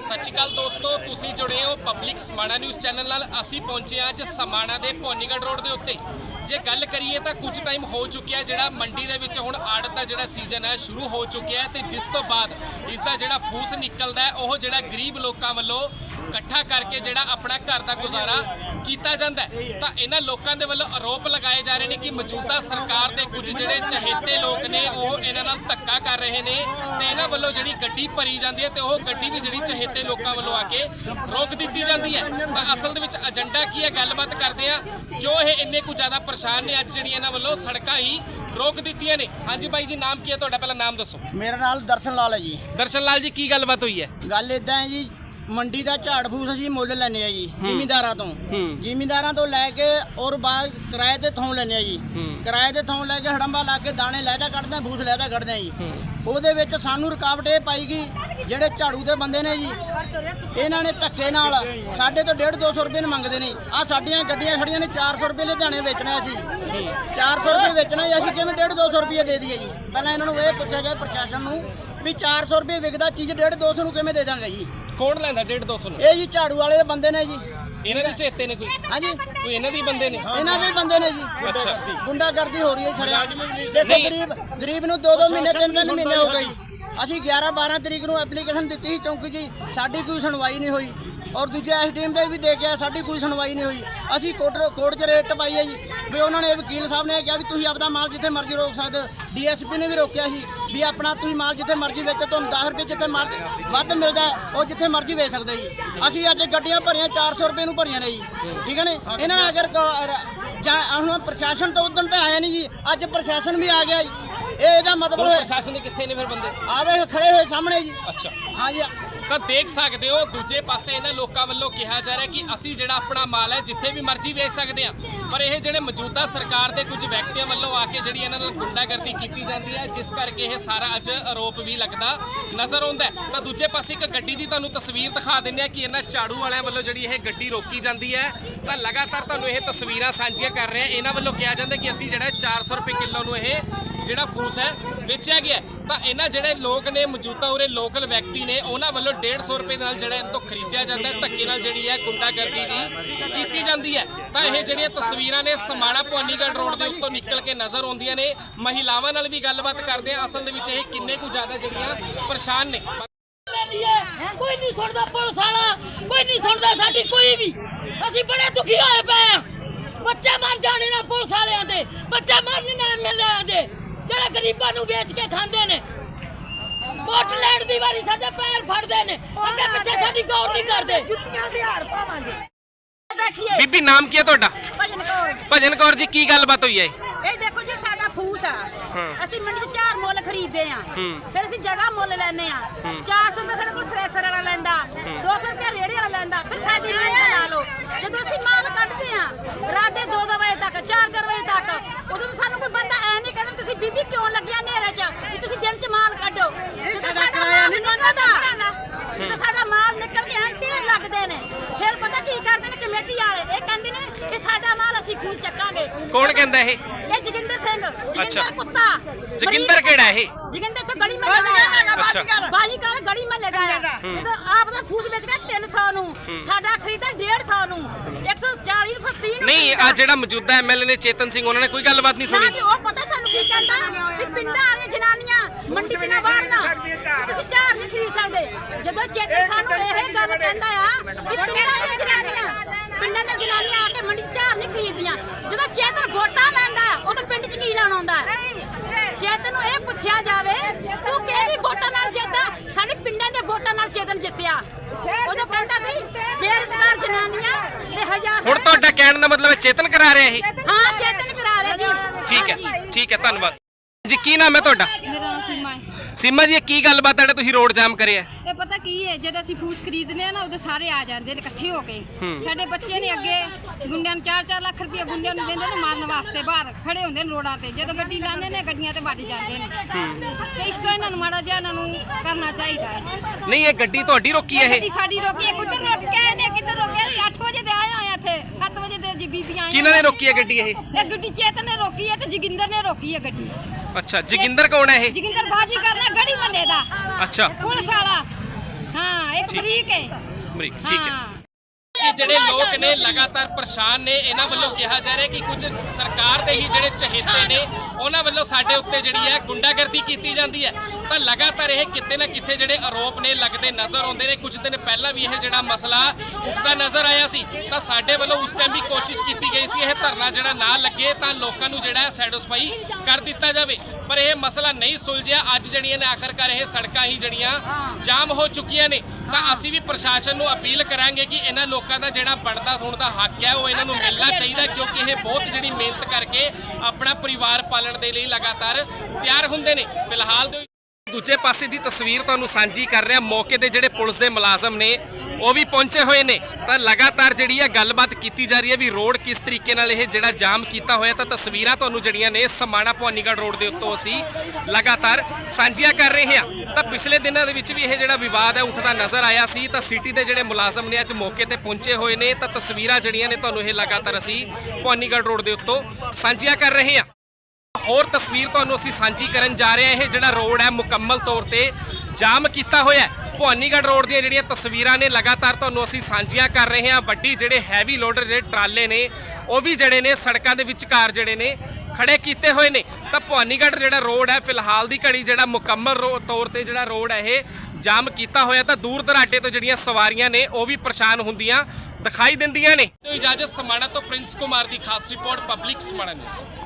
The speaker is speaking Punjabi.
ਸਤਿ ਸ਼੍ਰੀ ਅਕਾਲ ਦੋਸਤੋ, ਤੁਸੀਂ ਜੁੜੇ ਹੋ ਪਬਲਿਕ ਸਮਾਣਾ ਨਿਊਜ਼ ਚੈਨਲ ਨਾਲ। ਅਸੀਂ ਪਹੁੰਚੇ ਹਾਂ ਅੱਜ ਸਮਾਣਾ ਦੇ ਪੌਨੀਗੜ ਰੋਡ ਦੇ ਉੱਤੇ। ਜੇ ਗੱਲ ਕਰੀਏ ਤਾਂ ਕੁਝ ਟਾਈਮ ਹੋ ਚੁੱਕਿਆ ਜਿਹੜਾ ਮੰਡੀ ਦੇ ਵਿੱਚ ਹੁਣ ਆੜਤ ਦਾ ਜਿਹੜਾ ਸੀਜ਼ਨ ਹੈ, ਸ਼ੁਰੂ ਹੋ ਚੁੱਕਿਆ ਹੈ ਤੇ ਜਿਸ ਤੋਂ ਬਾਅਦ ਇਸ ਦਾ ਜਿਹੜਾ ਫੂਸ ਨਿਕਲਦਾ ਹੈ, ਉਹ ਜਿਹੜਾ ਗਰੀਬ ਲੋਕਾਂ ਵੱਲੋਂ ਇਕੱਠਾ ਕਰਕੇ ਜਿਹੜਾ ਆਪਣਾ ਘਰ ਦਾ ਗੁਜ਼ਾਰਾ ਕੀਤਾ ਜਾਂਦਾ ਤਾਂ ਇਹਨਾਂ ਲੋਕਾਂ ਦੇ ਵੱਲੋਂ ਆਰੋਪ ਲਗਾਏ ਜਾ ਰਹੇ ਨੇ ਕਿ ਮੌਜੂਦਾ ਸਰਕਾਰ ਦੇ ਕੁਝ ਜਿਹੜੇ ਚਹੇਤੇ ਲੋਕ ਨੇ, ਉਹ ਇਹਨਾਂ ਨਾਲ ਧੱਕਾ ਕਰ ਰਹੇ ਨੇ ਤੇ ਇਹਨਾਂ ਵੱਲੋਂ ਜਿਹੜੀ ਗੱਡੀ ਭਰੀ ਜਾਂਦੀ ਹੈ ਤੇ ਉਹ ਗੱਡੀ ਵੀ ਜਿਹੜੀ ਚਹੇਤੇ ਲੋਕਾਂ ਵੱਲੋਂ ਆ ਕੇ ਰੋਕ ਦਿੱਤੀ ਜਾਂਦੀ ਹੈ। ਤਾਂ ਅਸਲ ਦੇ ਵਿੱਚ ਏਜੰਡਾ ਕੀ ਹੈ? ਗੱਲਬਾਤ ਕਰਦੇ ਆ ਕਿਉਂ ਇਹ ਇੰਨੇ ਕੁ ਜ਼ਿਆਦਾ ਪਰੇਸ਼ਾਨ ਨੇ ਅੱਜ ਜਿਹੜੀਆਂ ਇਹਨਾਂ ਵੱਲੋਂ ਸੜਕਾਂ ਹੀ ਰੋਕ ਦਿੱਤੀਆਂ ਨੇ। ਹਾਂਜੀ ਬਾਈ ਜੀ ਨਾਮ ਕੀ ਹੈ? ਤੁਹਾਡਾ ਪਹਿਲਾਂ ਨਾਮ ਦੱਸੋ। ਮੇਰਾ ਨਾਮ ਦਰਸ਼ਨ ਲਾਲ ਹੈ ਜੀ। ਦਰਸ਼ਨ ਲਾਲ ਜੀ ਕੀ ਗੱਲਬਾਤ ਹੋਈ ਹੈ? ਗੱਲ ਇਦਾਂ ਹੈ ਜੀ ਮੰਡੀ ਦਾ ਝਾੜ ਫੂਸ ਅਸੀਂ ਮੁੱਲ ਲੈਨੇ ਆ ਜੀ ਜ਼ਿਮੀਂਦਾਰਾਂ ਤੋਂ। ਜ਼ਿਮੀਂਦਾਰਾਂ ਤੋਂ ਲੈ ਕੇ ਔਰ ਬਾਅਦ ਕਿਰਾਏ ਤੇ ਥੋਂ ਲੈਨੇ ਆ ਜੀ। ਕਿਰਾਏ ਤੇ ਥੋਂ ਲੈ ਕੇ ਹੜੰਬਾ ਲਾ ਕੇ ਦਾਣੇ ਲੈਦਾ ਕੱਢਦੇ ਆ, ਫੂਸ ਲੈਦਾ ਕੱਢਦੇ ਆ ਜੀ। ਉਹਦੇ ਵਿੱਚ ਸਾਨੂੰ ਰੁਕਾਵਟ ਇਹ ਪਾਈ ਗਈ ਜਿਹੜੇ ਝਾੜੂ ਦੇ ਬੰਦੇ ਨੇ ਜੀ ਇਹਨਾਂ ਨੇ ਧੱਕੇ ਨਾਲ ਸਾਡੇ ਤੋਂ 1.5 200 ਰੁਪਏ ਨੂੰ ਮੰਗਦੇ ਨੇ। ਆ ਸਾਡੀਆਂ ਗੱਡੀਆਂ ਖੜੀਆਂ ਨੇ 400 ਰੁਪਏ ਲੁਧਿਆਣੇ ਵੇਚਣਾ ਅਸੀਂ। 400 ਰੁਪਏ ਵੇਚਣਾ ਅਸੀਂ ਕਿਵੇਂ 1.5 200 ਰੁਪਏ ਦੇ ਦਈਏ ਜੀ? ਪਹਿਲਾਂ ਇਹਨਾਂ ਨੂੰ ਇਹ ਪੁੱਛਿਆ ਜਾਏ ਪ੍ਰਸ਼ਾਸਨ ਨੂੰ ਵੀ 400 ਰੁਪਏ ਵਿਕਦਾ ਚੀਜ਼ 1.5 200 ਨੂੰ ਕਿਵੇਂ ਦੇ ਦਾਂਗੇ ਜੀ? ਕੌਣ ਲੈਂਦਾ 1.5 200 ਨੂੰ? ਇਹ ਜੀ ਝਾੜੂ ਵਾਲੇ ਦੇ ਬੰਦੇ ਨੇ ਜੀ। ਇਹਨਾਂ ਦੇ ਚਹੇਤੇ ਨੇ ਕੋਈ? ਹਾਂਜੀ। ਕੋਈ ਇਹਨਾਂ ਦੀ ਬੰਦੇ ਨੇ? ਇਹਨਾਂ ਦੇ ਬੰਦੇ ਨੇ ਜੀ। ਅੱਛਾ। ਗੁੰਡਾਗਰਦੀ ਹੋ ਰਹੀ ਹੈ ਸਰਿਆ ਦੇਖੋ। ਗਰੀਬ ਗਰੀਬ ਨੂੰ 2-2 ਮਹੀਨੇ 3-3 ਮਹੀਨੇ ਹੋ ਗਏ ਅਸੀਂ 11-12 ਤਰੀਕ ਨੂੰ ਐਪਲੀਕੇਸ਼ਨ ਦਿੱਤੀ ਸੀ ਚੌਂਕੀ 'ਚ ਸਾਡੀ ਕੋਈ ਸੁਣਵਾਈ ਨਹੀਂ ਹੋਈ। ਔਰ ਦੂਜੇ ਐਸਡੀਐਮ ਦੇ ਵੀ ਦੇ ਕੇ ਆਏ, ਸਾਡੀ ਕੋਈ ਸੁਣਵਾਈ ਨਹੀਂ ਹੋਈ। ਅਸੀਂ ਕੋਰਟ ਕੋਰਟ 'ਚ ਰੇਟ ਪਾਈ ਹੈ ਜੀ। ਵੀ ਉਹਨਾਂ ਨੇ ਵਕੀਲ ਸਾਹਿਬ ਨੇ ਕਿਹਾ ਵੀ ਤੁਸੀਂ ਆਪਦਾ ਮਾਲ ਜਿੱਥੇ ਮਰਜ਼ੀ ਰੋਕ ਸਕਦੇ ਹੋ। ਡੀਐਸਪੀ ਨੇ ਵੀ ਰੋਕਿਆ ਸੀ ਵੀ ਆਪਣਾ ਤੁਸੀਂ ਮਾਲ ਜਿੱਥੇ ਮਰਜ਼ੀ ਵੇਚੋ ਤੁਹਾਨੂੰ 10 ਰੁਪਏ ਜਿੱਥੇ ਮਾਲ ਵੱਧ ਮਿਲਦਾ ਹੈ, ਉਹ ਜਿੱਥੇ ਮਰਜ਼ੀ ਵੇਚ ਸਕਦੇ ਜੀ। ਅਸੀਂ ਅੱਜ ਗੱਡੀਆਂ ਭਰੀਆਂ 400 ਰੁਪਏ ਨੂੰ ਭਰੀਆਂ ਨੇ ਜੀ। ਠੀਕ ਹੈ ਨੇ? ਇਹਨਾਂ ਨੇ ਅਗਰ ਕ- ਰ- ਜਾਂ ਹੁਣ ਪ੍ਰਸ਼ਾਸਨ ਤਾਂ ਉਦੋਂ ਤਾਂ ਆਇਆ ਨਹੀਂ ਜੀ। ਅੱਜ ਪ੍ਰਸ਼ਾਸਨ ਵੀ ਆ ਗਿਆ ਜੀ। ਇਹ ਇਹਦਾ ਮਤਲਬ ਪ੍ਰਸ਼ਾਸਨ ਦੇ ਕਿੱਥੇ ਨੇ ਫਿਰ ਬੰਦੇ? ਆਵੇ ਖੜੇ ਹੋਏ ਸਾਹਮਣੇ ਜੀ। ਅੱਛਾ। ਹਾਂ ਜੀ ਤਾਂ ਦੇਖ ਸਕਦੇ ਹੋ, ਦੂਜੇ ਪਾਸੇ ਇਹਨਾਂ ਲੋਕਾਂ ਵੱਲੋਂ ਕਿਹਾ ਜਾ ਰਿਹਾ ਕਿ ਅਸੀਂ ਜਿਹੜਾ ਆਪਣਾ ਮਾਲ ਹੈ, ਜਿੱਥੇ ਵੀ ਮਰਜ਼ੀ ਵੇਚ ਸਕਦੇ ਹਾਂ। ਪਰ ਇਹ ਜਿਹੜੇ ਮੌਜੂਦਾ ਸਰਕਾਰ ਦੇ ਕੁਝ ਵਿਅਕਤੀਆਂ ਵੱਲੋਂ ਆ ਕੇ ਜਿਹੜੀ ਇਹਨਾਂ ਨਾਲ ਗੁੰਡਾਗਰਦੀ ਕੀਤੀ ਜਾਂਦੀ ਹੈ, ਜਿਸ ਕਰਕੇ ਇਹ ਸਾਰਾ ਅੱਜ ਆਰੋਪ ਵੀ ਲੱਗਦਾ ਨਜ਼ਰ ਆਉਂਦਾ ਤਾਂ ਦੂਜੇ ਪਾਸੇ ਇੱਕ ਗੱਡੀ ਦੀ ਤੁਹਾਨੂੰ ਤਸਵੀਰ ਦਿਖਾ ਦਿੰਦੇ ਆ ਕਿ ਇਹਨਾਂ ਝਾੜੂ ਵਾਲਿਆਂ ਵੱਲੋਂ ਜਿਹੜੀ ਇਹ ਗੱਡੀ ਰੋਕੀ ਜਾਂਦੀ ਹੈ। ਤਾਂ ਲਗਾਤਾਰ ਤੁਹਾਨੂੰ ਇਹ ਤਸਵੀਰਾਂ ਸਾਂਝੀਆਂ ਕਰ ਰਹੇ ਆ ਇਹਨਾਂ ਵੱਲੋਂ ਕਿਹਾ ਜਾਂਦਾ ਕਿ ਅਸੀਂ ਜਿਹੜਾ 400 ਰੁਪਏ ਕਿਲੋ ਨੂੰ ਇਹ ਜਿਹੜਾ ਫੂਸ ਹੈ ਵੇਚਿਆ ਗਿਆ ਤਾਂ ਇਹਨਾਂ ਜਿਹੜੇ ਲੋਕ ਨੇ, ਮੌਜੂਦਾ ਉਰੇ ਲੋਕਲ ਵਿਅਕਤੀ ਨੇ, ਉਹਨਾਂ ਵੱਲੋਂ 150 ਰੁਪਏ ਨਾਲ ਜਿਹੜਾ ਇਹਨਾਂ ਤੋਂ ਖਰੀਦਿਆ ਜਾਂਦਾ ਹੈ। ਧੱਕੇ ਨਾਲ ਜਿਹੜੀ ਹੈ ਗੁੰਡਾਗਰਦੀ ਵੀ ਕੀਤੀ ਜਾਂਦੀ ਹੈ। ਤਾਂ ਇਹ ਜਿਹੜੀਆਂ ਤਸਵੀਰਾਂ ਨੇ, ਸਮਾਣਾ ਭਵਾਨੀਗੜ੍ਹ ਰੋਡ ਦੇ ਉੱਤੋਂ ਨਿਕਲ ਕੇ ਨਜ਼ਰ ਆਉਂਦੀਆਂ ਨੇ। ਮਹਿਲਾਵਾਂ ਨਾਲ ਵੀ ਗੱਲਬਾਤ ਕਰਦੇ ਆ ਅਸਲ ਦੇ ਵਿੱਚ ਇਹ ਕਿੰਨੇ ਕੁ ਜ਼ਿਆਦਾ ਜਿਹੜੀਆਂ ਪਰੇਸ਼ਾਨ ਨੇ। ਕੋਈ ਨਹੀਂ ਸੁਣਦਾ ਪੁਲਿਸ ਵਾਲਾ, ਕੋਈ ਨਹੀਂ ਸੁਣਦਾ ਸਾਡੀ ਕੋਈ ਵੀ। ਅਸੀਂ ਬੜੇ ਦੁਖੀ ਹੋਏ ਪਏ ਬੱਚੇ ਮਰ ਜਾਣੇ ਨਾ ਪੁਲਿਸ ਵਾਲਿਆਂ ਦੇ। ਬੱਚੇ ਮਰਨੇ ਨਾ ਮਿਲਿਆ ਦੇ ਗਰੀਬਾਂ ਨੂੰ ਵੇਚ ਕੇ ਖਾਂਦੇ ਨੇ। ਵੋਟ ਲੈਣ ਦੀ ਵਾਰੀ ਸਾਡੇ ਪੈਰ ਫੜਦੇ ਨੇ। ਅੱਗੇ ਪਿੱਛੇ ਸਾਡੀ ਗੌਰ ਨਹੀਂ ਕਰਦੇ। ਜੁੱਤੀਆਂ ਦੇ ਹਾਰ ਪਾਵਾਂਗੇ। ਬੈਠੀਏ। ਬੀਬੀ ਨਾਮ ਕੀ ਹੈ ਤੁਹਾਡਾ? ਭਜਨ ਕੌਰ। ਭਜਨ ਕੌਰ ਜੀ ਕੀ ਗੱਲਬਾਤ ਹੋਈ ਹੈ? ਇਹ ਦੇਖੋ ਜੀ ਸਾਡਾ ਫੂਸ ਆ। ਅਸੀਂ ਮੰਡੀ 'ਚ ਚਾਰ ਮੁੱਲ ਖਰੀਦਦੇ ਆ ਹੂੰ। ਫਿਰ ਅਸੀਂ ਜਗ੍ਹਾ ਮੁੱਲ ਲੈਨੇ ਆ 400 ਰੁਪਏ ਸਾਡੇ ਕੋਲ ਸਰੇਸਰ ਵਾਲਾ ਲੈਂਦਾ। 200 ਰੁਪਏ ਰੇੜੀ ਵਾਲਾ ਲੈਂਦਾ। ਫਿਰ ਸਾਡੀ ਮਿਹਨਤ ਲਾ ਲਓ। ਜਦੋਂ ਅਸੀਂ ਮਾਲ ਕੱਢਦੇ ਆ ਰਾਤ ਦੇ 2-2 ਵਜੇ ਤੱਕ 4-4 ਵਜੇ ਤੱਕ ਉਦੋਂ ਤਾਂ ਸਾਨੂੰ ਕੋਈ ਬੰਦਾ ਐ ਨਹੀਂ ਕਹਿੰਦਾ ਵੀ ਤੁਸੀਂ ਬੀਬੀ ਕਿਉਂ ਲੱਗਿਆ ਨੇਰੇ 'ਚ ਵੀ ਤੁਸੀਂ ਦਿਨ 'ਚ ਮਾਲ ਕੱਢੋ ਜਦੋਂ ਸਾਡਾ ਮਾਲ ਨਹੀਂ ਨਿਕਲਦਾ ਜਦੋਂ ਸਾਡਾ ਮਾਲ ਨਿਕਲ ਕੇ ਐਂ ਢੇਰ ਲੱਗਦੇ ਨੇ। ਫਿਰ ਪਤਾ ਕੀ ਕਰਦੇ ਨੇ ਕਮੇਟੀ ਵਾਲੇ? ਇਹ ਕਹਿੰਦੇ ਨੇ ਕਿ ਸਾਡਾ ਮਾਲ ਅਸੀਂ ਫੂਸ ਚੱਕਾਂਗੇ। ਕੌਣ ਕਹਿੰਦਾ ਇਹ? ਇਹ ਜੋਗਿੰਦਰ ਸਿੰਘ। ਜੋਗਿੰਦਰ ਕੁੱਤਾ। ਜੋਗਿੰਦਰ ਕਿਹੜਾ ਇਹ? ਜੋਗਿੰਦਰ ਤੋਂ ਗੜੀ ਮੱਲੇ ਦਾ ਅੱਛਾ। ਬਾਜੀ ਕਰ। ਗੜੀ ਮੱਲੇ ਦਾ ਜਦੋਂ ਆਪ ਦਾ ਫੂਸ ਵੇਚ ਕੇ 300 ਨੂੰ। ਸਾਡਾ ਖਰੀਦਾ 150 ਨੂੰ। 140 ਨੂੰ 30 ਨੂੰ ਨਹੀਂ ਆ ਜਿਹੜਾ ਮੌਜੂਦਾ ਐਮਐਲਏ ਨੇ ਚੇਤਨ ਸਿੰਘ ਉਹਨਾਂ ਨੇ ਕੋਈ ਗੱਲਬਾਤ ਨਹੀਂ ਨਾ ਸੁਣੀ? ਜੀ ਉਹ ਪਤਾ ਸਾਨੂੰ ਕੀ ਕਹਿੰਦਾ? ਵੀ ਪਿੰਡਾਂ ਵਾਲੀਆਂ ਜਨਾਨੀਆਂ ਮੰਡੀ 'ਚ ਨਾ ਵੜਨਾ ਵੀ ਤੁਸੀਂ ਝਾੜ ਨਹੀਂ ਖਰੀਦ ਸਕਦੇ ਜਦੋਂ ਚੇਤਨ ਸਾਨੂੰ ਇਹ ਗੱਲ ਕਹਿੰਦਾ ਆ ਵੀ ਪਿੰਡਾਂ ਦੀਆਂ ਜਨਾਨੀਆਂ ਪਿੰਡਾਂ ਦੀਆਂ ਜਨਾਨੀਆਂ ਆ ਕੇ ਮੰਡੀ 'ਚ ਝਾੜ ਨਹੀਂ ਖਰੀਦਦੀਆਂ। ਜਦੋਂ ਚੇਤਨ ਵੋਟਾਂ ਲੈਂਦਾ ਉਦੋਂ ਪਿੰਡ 'ਚ ਕੀ ਲੈਣ ਆਉਂਦਾ? ਚੇਤਨ ਨੂੰ ਇਹ ਪੁੱਛਿਆ ਜਾਵੇ ਤੂੰ ਕਿਹੜੀ ਵੋਟਾਂ ਨਾਲ ਜਿੱਤਦਾ? ਸਾਡੇ ਪਿੰਡਾਂ ਦੇ ਵੋਟਾਂ ਨਾਲ ਚੇਤਨ ਜਿੱਤਿਆ। ਉਦੋਂ ਕਹਿੰਦਾ ਸੀ ਬੇਰੁਜ਼ਗਾਰ ਜਨਾਨੀਆਂ ਤੇ ਹਜ਼ਾਰ ਹੁਣ ਤੁਹਾਡਾ ਕਹਿਣ ਦਾ ਮਤਲਬ ਹੈ ਚੇਤਨ ਕਰਾ ਰਿਹਾ ਇਹ? ਹਾਂ ਚੇਤਨ ਕਰਾ ਰਹੇ ਜੀ। ਠੀਕ। ਹੈ ਠੀਕ ਹੈ ਧੰਨਵਾਦ। ਜੀ ਕੀ ਨਾਮ ਹੈ ਤੁਹਾਡਾ? ਮੇਰਾ ਨਾਮ ਸੀਮਾ ਹੈ। ਸੀਮਾ ਜੀ ਇਹ ਕੀ ਗੱਲਬਾਤ ਹੈ ਜਿਹੜਾ ਤੁਸੀਂ ਰੋਡ ਜਾਮ ਕਰਿਆ ਤੇ ਪਤਾ ਕੀ ਹੈ ਜਦ ਅਸੀਂ ਫੂਸ ਖਰੀਦਨੇ ਆ ਨਾ ਉਦੋਂ ਸਾਰੇ ਆ ਜਾਂਦੇ ਨੇ ਇਕੱਠੇ ਹੋ ਕੇ। ਸਾਡੇ ਬੱਚੇ ਨੇ ਅੱਗੇ ਗੁੰਡਿਆਂ ਨੂੰ 4-4 ਲੱਖ ਰੁਪਏ ਗੁੰਡਿਆਂ ਨੂੰ ਦਿੰਦੇ ਨੇ ਮਾਰਨ ਵਾਸਤੇ ਬਾਹਰ ਖੜੇ ਹੁੰਦੇ ਨੇ ਰੋਡਾਂ ਤੇ। ਜਦੋਂ ਗੱਡੀ ਲਾਉਂਦੇ ਨੇ ਗੱਡੀਆਂ ਤੇ ਵੱਜ ਜਾਂਦੇ ਨੇ। ਤੇ ਇਸ ਤੋਂ ਇਹਨਾਂ ਨੂੰ ਮਾੜਾ ਜਿਹਾ ਇਹਨਾਂ ਨੂੰ ਕਰਨਾ ਚਾਹੀਦਾ ਹੈ। ਨਹੀਂ ਇਹ ਗੱਡੀ ਤੁਹਾਡੀ ਰੋਕੀ ਹੈ ਇਹ ਗੱਡੀ ਸਾਡੀ ਰੋਕੀ ਹੈ ਕਿੱਧਰ ਰੋਕ ਕੇ ਨੇ ਕਿੱਧਰ ਰੋਕਿਆ 8 ਵਜੇ ਦੇ ਆਏ ਹੋਏ ਆ ਇੱਥੇ 7 ਵਜੇ ਦੇ ਜੀ ਬੀਬੀਆਂ ਆਈਆਂ ਕਿਹਨਾਂ ਨੇ ਰੋਕੀ ਹੈ ਗੱਡੀ ਇਹ? ਇਹ ਗੱਡੀ ਚੇਤਨ ਨੇ ਰੋਕੀ ਹੈ ਤੇ ਜੋਗਿੰਦਰ ਨੇ ਰੋਕੀ ਹੈ ਗੱਡੀ। ਅੱਛਾ ਜੋਗਿੰਦਰ ਕੌਣ ਹੈ ਇਹ? ਜੋਗਿੰਦਰ ਬਾਜੀ ਕਰਨਾ ਗੜੀ ਮੱਲੇ ਦਾ। ਅੱਛਾ। ਪੁਲਿਸ ਵਾਲਾ। ਹਾਂ ਇੱਕ ਠੀਕ। ਬਰੀਕ ਹੈ। ਅਮਰੀਕ ਠੀਕ ਹੈ। ਹਾਂ। ਕਿ ਜਿਹੜੇ ਲੋਕ ਨੇ ਲਗਾਤਾਰ ਪਰੇਸ਼ਾਨ ਨੇ, ਇਹਨਾਂ ਵੱਲੋਂ ਕਿਹਾ ਜਾ ਰਿਹਾ ਕਿ ਕੁਝ ਸਰਕਾਰ ਦੇ ਹੀ ਜਿਹੜੇ ਚਹੇਤੇ ਨੇ, ਉਹਨਾਂ ਵੱਲੋਂ ਸਾਡੇ ਉੱਤੇ ਜਿਹੜੀ ਹੈ ਗੁੰਡਾਗਰਦੀ ਕੀਤੀ ਜਾਂਦੀ ਹੈ। ਤਾਂ ਲਗਾਤਾਰ ਇਹ ਕਿਤੇ ਨਾ ਕਿਤੇ ਜਿਹੜੇ ਆਰੋਪ ਨੇ, ਲੱਗਦੇ ਨਜ਼ਰ ਆਉਂਦੇ ਨੇ। ਕੁਝ ਦਿਨ ਪਹਿਲਾਂ ਵੀ ਇਹ ਜਿਹੜਾ ਮਸਲਾ ਉੱਠਦਾ ਨਜ਼ਰ ਆਇਆ ਸੀ। ਤਾਂ ਸਾਡੇ ਵੱਲੋਂ ਉਸ ਟਾਈਮ ਵੀ ਕੋਸ਼ਿਸ਼ ਕੀਤੀ ਗਈ ਸੀ ਇਹ ਧਰਨਾ ਜਿਹੜਾ ਨਾ ਲੱਗੇ ਤਾਂ ਲੋਕਾਂ ਨੂੰ ਜਿਹੜਾ ਹੈ ਸੈਟੀਸਫਾਈ ਕਰ ਦਿੱਤਾ ਜਾਵੇ। ਪਰ ਇਹ ਮਸਲਾ ਨਹੀਂ ਸੁਲਝਿਆ। ਅੱਜ ਜਿਹੜੀਆਂ ਨੇ ਆਖਰਕਾਰ ਇਹ ਸੜਕਾਂ ਹੀ ਜਿਹੜੀਆਂ ਜਾਮ ਹੋ ਚੁੱਕੀਆਂ ਨੇ। ਤਾਂ ਅਸੀਂ ਵੀ ਪ੍ਰਸ਼ਾਸਨ ਨੂੰ ਅਪੀਲ ਕਰਾਂਗੇ ਕਿ ਇਹਨਾਂ ਲੋਕਾਂ ਦਾ ਜਿਹੜਾ ਬਣਦਾ ਸੁਣਦਾ ਹੱਕ ਹੈ, ਉਹ ਇਹਨਾਂ ਨੂੰ ਮਿਲਣਾ ਚਾਹੀਦਾ ਕਿਉਂਕਿ ਇਹ ਬਹੁਤ ਜਿਹੜੀ ਮਿਹਨਤ ਕਰਕੇ ਆਪਣਾ ਪਰਿਵਾਰ ਪਾਲਣ ਦੇ ਲਈ ਲਗਾਤਾਰ ਤਿਆਰ ਹੁੰਦੇ ਨੇ। ਫਿਲਹਾਲ ਦੂਜੇ ਪਾਸੇ ਦੀ ਤਸਵੀਰ ਤੁਹਾਨੂੰ ਸਾਂਝੀ ਕਰ ਰਿਹਾ, ਮੌਕੇ ਦੇ ਜਿਹੜੇ ਪੁਲਿਸ ਦੇ ਮੁਲਾਜ਼ਮ ਨੇ, ਉਹ ਵੀ ਪਹੁੰਚੇ ਹੋਏ ਨੇ। ਤਾਂ ਲਗਾਤਾਰ ਜਿਹੜੀ ਹੈ ਗੱਲਬਾਤ ਕੀਤੀ ਜਾ ਰਹੀ ਹੈ ਵੀ ਰੋਡ ਕਿਸ ਤਰੀਕੇ ਨਾਲ ਇਹ ਜਿਹੜਾ ਜਾਮ ਕੀਤਾ ਹੋਇਆ, ਤਾਂ ਤਸਵੀਰਾਂ ਤੁਹਾਨੂੰ ਜਿਹੜੀਆਂ ਨੇ, ਸਮਾਣਾ ਭਵਾਨੀਗੜ੍ਹ ਰੋਡ ਦੇ ਉੱਤੋਂ ਅਸੀਂ ਲਗਾਤਾਰ ਸਾਂਝੀਆਂ ਕਰ ਰਹੇ ਹਾਂ। ਤਾਂ ਪਿਛਲੇ ਦਿਨਾਂ ਦੇ ਵਿੱਚ ਵੀ ਇਹ ਜਿਹੜਾ ਵਿਵਾਦ ਹੈ, ਉੱਠਦਾ ਨਜ਼ਰ ਆਇਆ ਸੀ। ਤਾਂ ਸਿਟੀ ਦੇ ਜਿਹੜੇ ਮੁਲਾਜ਼ਮ ਨੇ, ਅੱਜ ਮੌਕੇ ਤੇ ਪਹੁੰਚੇ ਹੋਏ ਨੇ। ਤਾਂ ਤਸਵੀਰਾਂ ਜਿਹੜੀਆਂ ਨੇ, ਤੁਹਾਨੂੰ ਇਹ ਲਗਾਤਾਰ ਅਸੀਂ ਭਵਾਨੀਗੜ੍ਹ ਰੋਡ ਦੇ ਉੱਤੋਂ ਸਾਂਝੀਆਂ ਕਰ ਰਹੇ ਹਾਂ। ਹੋਰ ਤਸਵੀਰ ਤੁਹਾਨੂੰ ਅਸੀਂ ਸਾਂਝੀ ਕਰਨ ਜਾ ਰਹੇ ਹਾਂ। ਇਹ ਜਿਹੜਾ ਰੋਡ ਹੈ, ਮੁਕੰਮਲ ਤੌਰ ਤੇ ਜਾਮ ਕੀਤਾ ਹੋਇਆ ਹੈ। ਭਵਾਨੀਗੜ੍ਹ ਰੋਡ ਦੀਆਂ ਜਿਹੜੀਆਂ ਤਸਵੀਰਾਂ ਨੇ, ਲਗਾਤਾਰ ਤੁਹਾਨੂੰ ਅਸੀਂ ਸਾਂਝੀਆਂ ਕਰ ਰਹੇ ਹਾਂ। ਵੱਡੀ ਜਿਹੜੇ ਹੈਵੀ ਲੋਡਰ ਜਿਹੜੇ ਟਰਾਲੇ ਨੇ, ਉਹ ਵੀ ਜਿਹੜੇ ਨੇ ਸੜਕਾਂ ਦੇ ਵਿਚਕਾਰ ਜਿਹੜੇ ਨੇ ਖੜੇ ਕੀਤੇ ਹੋਏ ਨੇ। ਤਾਂ ਭਵਾਨੀਗੜ੍ਹ ਜਿਹੜਾ ਰੋਡ ਹੈ, ਫਿਲਹਾਲ ਦੀ ਘੜੀ ਜਿਹੜਾ ਮੁਕੰਮਲ ਰੋ- ਤੌਰ ਤੇ ਜਿਹੜਾ ਰੋਡ ਹੈ, ਇਹ ਜਾਮ ਕੀਤਾ ਹੋਇਆ। ਤਾਂ ਦੂਰ ਦਰਾਡੇ ਤੋਂ ਜਿਹੜੀਆਂ ਸਵਾਰੀਆਂ ਨੇ, ਉਹ ਵੀ ਪਰੇਸ਼ਾਨ ਹੁੰਦੀਆਂ ਦਿਖਾਈ ਦਿੰਦੀਆਂ ਨੇ। ਇਜਾਜ਼ਤ ਸਮਾਣਾ ਤੋਂ ਪ੍ਰਿੰਸ ਕੁਮਾਰ ਦੀ ਖਾਸ ਰਿਪੋਰਟ, ਪਬਲਿਕ ਸਮਾਣਾ ਨਿਊਜ਼।